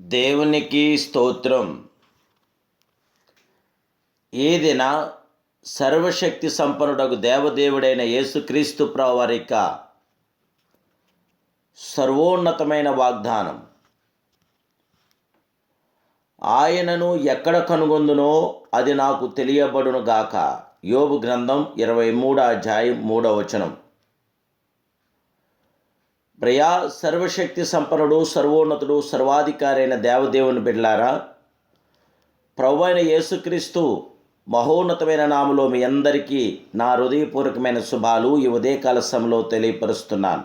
దేవునికి స్తోత్రం. ఏదైనా సర్వశక్తి సంపన్నుడకు దేవదేవుడైన యేసుక్రీస్తు ప్రవారిక సర్వోన్నతమైన వాగ్దానం. ఆయనను ఎక్కడ కనుగొందునో అది నాకు తెలియబడును గాక. యోబు గ్రంథం ఇరవై మూడో అధ్యాయం మూడో వచనం. ప్రయా సర్వశక్తి సంపన్నుడు సర్వోన్నతుడు సర్వాధికారైన దేవదేవుని బిడ్లారా ప్రభు అయిన యేసుక్రీస్తు మహోన్నతమైన నామలో మీ అందరికీ నా హృదయపూర్వకమైన శుభాలు ఈ ఉదయకాల సమయంలో తెలియపరుస్తున్నాను.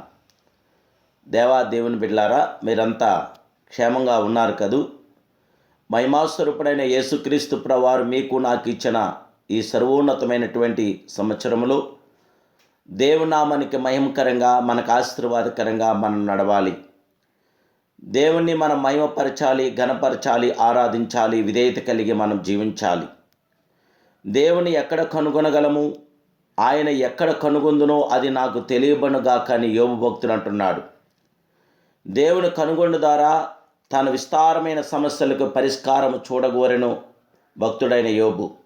దేవా దేవుని బిడ్లారా మీరంతా క్షేమంగా ఉన్నారు కదూ? మహిమాస్వరూపుడైన యేసుక్రీస్తు ప్రవారు మీకు నాకు ఇచ్చిన ఈ సర్వోన్నతమైనటువంటి సంవత్సరములో దేవునామానికి మహిమకరంగా మనకు ఆశీర్వాదకరంగా మనం నడవాలి. దేవుణ్ణి మనం మహిమపరచాలి ఘనపరచాలి ఆరాధించాలి విధేయత కలిగి మనం జీవించాలి. దేవుని ఎక్కడ కనుగొనగలము? ఆయన ఎక్కడ కనుగొందునో అది నాకు తెలియబనుగా కానీ యోగు భక్తులు అంటున్నాడు. దేవుని కనుగొండు ద్వారా తన విస్తారమైన సమస్యలకు పరిష్కారం చూడగోరెను భక్తుడైన యోబు.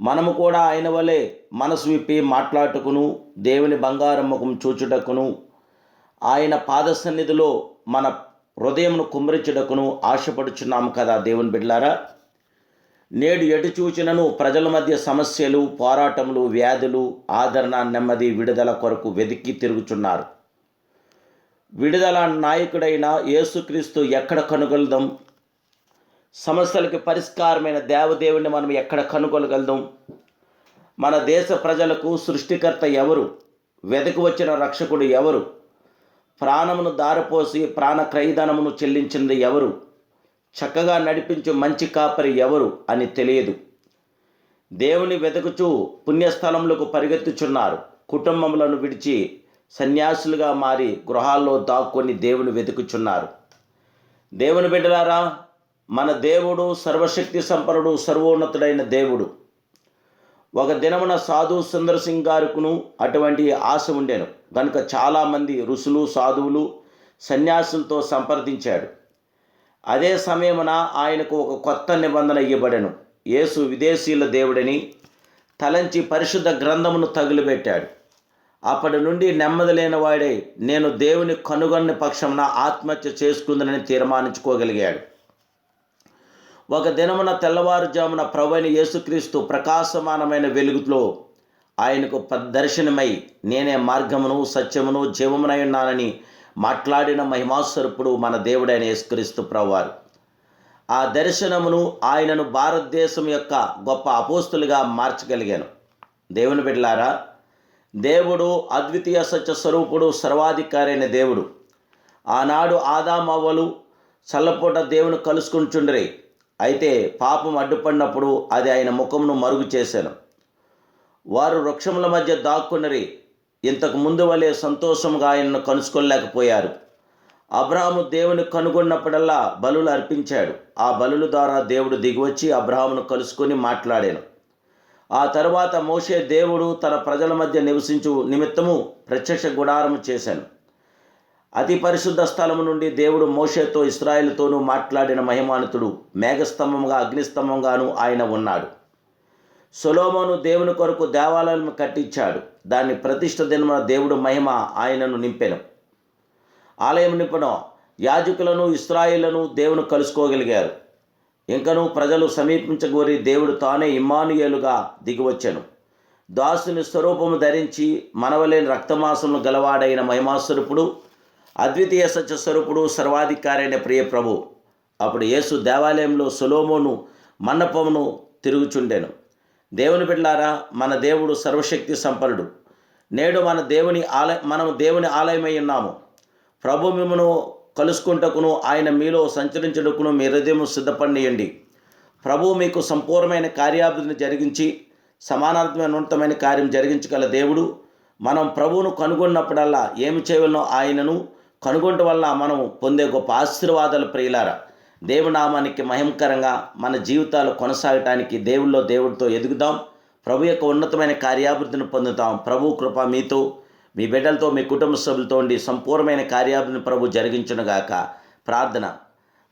మనము కూడా ఆయన వలె మనసు విప్పి మాట్లాడుటకును దేవుని బంగారం ముఖం చూచుటకును ఆయన పాద సన్నిధిలో మన హృదయంను కుమ్మరించుటకును ఆశపడుచున్నాము కదా దేవుని బిడ్లారా నేడు ఎటు చూచినను ప్రజల మధ్య సమస్యలు పోరాటములు వ్యాధులు ఆదరణ నెమ్మది విడుదల కొరకు వెతికి తిరుగుచున్నారు. విడుదల నాయకుడైన యేసుక్రీస్తు ఎక్కడ కనుగొలదాం సమస్యలకు పరిష్కారమైన దేవదేవుని మనం ఎక్కడ కనుగొనగలదాం? మన దేశ ప్రజలకు సృష్టికర్త ఎవరు? వెదకు వచ్చిన రక్షకుడు ఎవరు? ప్రాణమును దారిపోసి ప్రాణ క్రయధనమును చెల్లించింది ఎవరు? చక్కగా నడిపించు మంచి కాపరి ఎవరు అని తెలియదు. దేవుని వెతుకుచూ పుణ్యస్థలములకు పరిగెత్తుచున్నారు. కుటుంబములను విడిచి సన్యాసులుగా మారి గృహాల్లో దాక్కొని దేవుని వెతుకుచున్నారు దేవుని బిడ్డలారా మన దేవుడు సర్వశక్తి సంపన్నుడు సర్వోన్నతుడైన దేవుడు. ఒక దినమున సాధు సుందర్ సింగ్ గారుకును అటువంటి ఆశ ఉండేను. కనుక చాలామంది ఋషులు సాధువులు సన్యాసులతో సంప్రదించాడు. అదే సమయమున ఆయనకు ఒక కొత్త నిబంధన ఇవ్వబడెను. యేసు విదేశీయుల దేవుడని తలంచి పరిశుద్ధ గ్రంథమును తగులుబెట్టాడు. అప్పటి నుండి నెమ్మది లేని వాడే నేను దేవుని కనుగొన్న పక్షమున ఆత్మహత్య చేసుకుందనని తీర్మానించుకోగలిగాడు. ఒక దినమున తెల్లవారుజామున ప్రభుని యేసుక్రీస్తు ప్రకాశమానమైన వెలుగులో ఆయనకు దర్శనమై నేనే మార్గమును సత్యమును జీవమునై ఉన్నానని మాట్లాడిన మహిమాస్వరూపుడు మన దేవుడైన యేసుక్రీస్తు ప్రభువారు. ఆ దర్శనమును ఆయనను భారతదేశం యొక్క గొప్ప అపోస్తులుగా మార్చగలిగాను. దేవుని బిడ్డలారా దేవుడు అద్వితీయ సత్య స్వరూపుడు సర్వాధికారి అయిన దేవుడు. ఆనాడు ఆదామవ్వలు చల్లపూట దేవుని కలుసుకుంటుండ్రి. అయితే పాపం అడ్డుపడినప్పుడు అది ఆయన ముఖమును మరుగు చేశాను. వారు వృక్షముల మధ్య దాక్కున్నరి ఇంతకు ముందు వలె సంతోషంగా ఆయనను కనుసుకోలేకపోయారు. అబ్రాహాము దేవుని కనుగొన్నప్పుడల్లా బలులు అర్పించాడు. ఆ బలుల ద్వారా దేవుడు దిగివచ్చి అబ్రాహామును కలుసుకొని మాట్లాడాను. ఆ తరువాత మోషే దేవుడు తన ప్రజల మధ్య నివసించు నిమిత్తము ప్రత్యక్ష గుడారము చేశాను. అతి పరిశుద్ధ స్థలము నుండి దేవుడు మోషేతో ఇస్రాయేల్తోనూ మాట్లాడిన మహిమానుతుడు మేఘస్తంభంగా అగ్నిస్తంభంగాను ఆయన ఉన్నాడు. సొలోమోను దేవుని కొరకు దేవాలయం కట్టించాడు. దాన్ని ప్రతిష్ట దినమున దేవుడు మహిమ ఆయనను నింపెను. ఆలయం నింపడం యాజకులను ఇస్రాయిలను దేవుని కలుసుకోగలిగారు. ఇంకను ప్రజలు సమీపించగోరి దేవుడు తానే ఇమ్మానుయేలుగా దిగివచ్చాను. దాసుని స్వరూపము ధరించి మనవలేని రక్తమాసములు గలవాడైన మహిమాస్వరూపుడు అద్వితీయ సత్య స్వరూపుడు సర్వాధికారైన ప్రియ ప్రభు. అప్పుడు యేసు దేవాలయంలో సులోమును మండపమును తిరుగుచుండెను. దేవుని బిడ్లారా మన దేవుడు సర్వశక్తి సంపన్నుడు. నేడు మన దేవుని ఆలయ మనము దేవుని ఆలయమై ఉన్నాము. ప్రభు మిమ్మను కలుసుకుంటకును ఆయన మీలో సంచరించుటకును మీ హృదయం సిద్ధపడియండి ప్రభు మీకు సంపూర్ణమైన కార్యాభివృద్ధిని జరిగించి సమానార్థమైన ఉన్నతమైన కార్యం జరిగించగల దేవుడు. మనం ప్రభువును కనుగొన్నప్పుడల్లా ఏమి చేయవలనో ఆయనను కనుగొనటం వల్ల మనం పొందే గొప్ప ఆశీర్వాదాలు ప్రియులారా. దేవునామానికి మహిమకరంగా మన జీవితాలు కొనసాగటానికి దేవుల్లో దేవుడితో ఎదుగుదాం. ప్రభు యొక్క ఉన్నతమైన కార్యాభివృద్ధిని పొందుతాం. ప్రభు కృప మీతో మీ బిడ్డలతో మీ కుటుంబ సభ్యులతో ఉండి సంపూర్ణమైన కార్యాభివృద్ధిని ప్రభు జరిగించునుగాక. ప్రార్థన.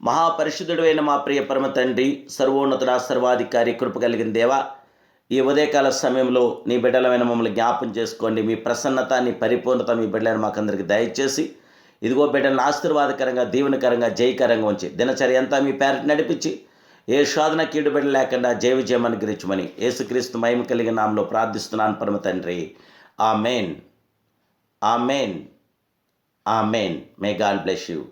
మహాపరిశుద్ధుడైన మా ప్రియ పరమ తండ్రి సర్వోన్నతుడ సర్వాధికారి కృప కలిగిన దేవా ఈ ఉదయకాల సమయంలో నీ బిడ్డలమైన మమ్మల్ని జ్ఞాపం చేసుకోండి. మీ ప్రసన్నత నీ పరిపూర్ణత మీ బిడ్డలను మాకందరికి దయచేసి ఇదిగో బిడ్డలను ఆశీర్వాదకరంగా దీవెనకరంగా జయకరంగా ఉంచి దినచర్య అంతా మీ పేరట నడిపించి ఏ శోధన కీడు బిడ్డ లేకుండా జయ విజయం అనుగ్రహించమని యేసుక్రీస్తు మహిమ కలిగిన నామలో ప్రార్థిస్తున్నాను పరమ తండ్రి. ఆ amen amen amen may God bless you.